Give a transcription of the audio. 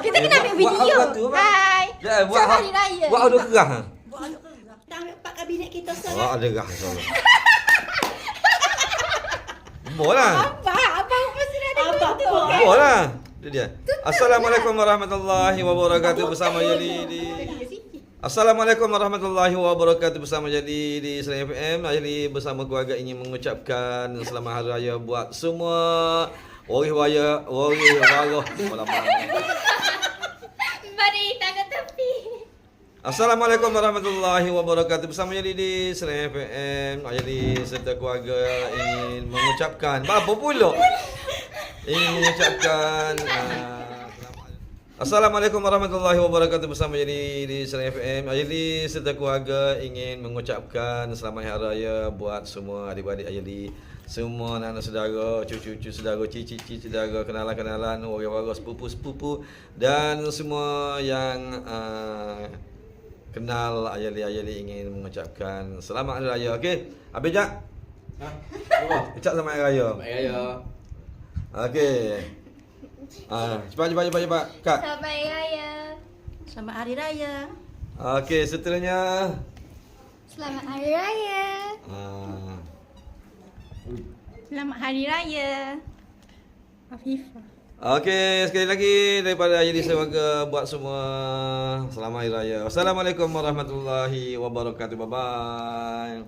Kita kena ambil buat video. apa? Hai. Ya, buat Hari Raya. Buat ada kerah. Buat aduk kerah. Kita ambil empat kabinet kita sekarang. ada kerah insya-Allah. Boleh. Abang, abang mesti ada Abang tu. pun. Boleh. Itu dia. Assalamualaikum warahmatullahi wabarakatuh bersama Yali di Assalamualaikum warahmatullahi wabarakatuh. Bersama jadi di Serai FM Jadi bersama keluarga ingin mengucapkan selamat hari raya buat semua. Warih raya, warih warah Malam Mari tangan tepi. Assalamualaikum warahmatullahi wabarakatuh. Bersama jadi di Serai FM Jadi serta keluarga ingin mengucapkan Apa pula? Ingin mengucapkan uh, Assalamualaikum warahmatullahi wabarakatuh bersama jadi di Serai FM. Ayeli serta keluarga ingin mengucapkan selamat hari raya buat semua adik-adik Ayeli, semua anak-anak saudara, cucu-cucu saudara, cici-cici saudara, kenalan-kenalan, orang-orang sepupu-sepupu dan semua yang uh, kenal Ayeli-Ayeli ingin mengucapkan selamat hari raya. Okey. Habis jak? Ha? Ucap selamat hari raya. Mak Raya. Okey. Ah, cepat cepat cepat cepat. Kak. Selamat Hari Raya. Selamat Hari Raya. Okey, seterusnya. Selamat Hari Raya. Ah. Selamat Hari Raya. Afifah. Okey, sekali lagi daripada Ayadi Sewaga buat semua selamat hari raya. Wassalamualaikum warahmatullahi wabarakatuh. Bye bye.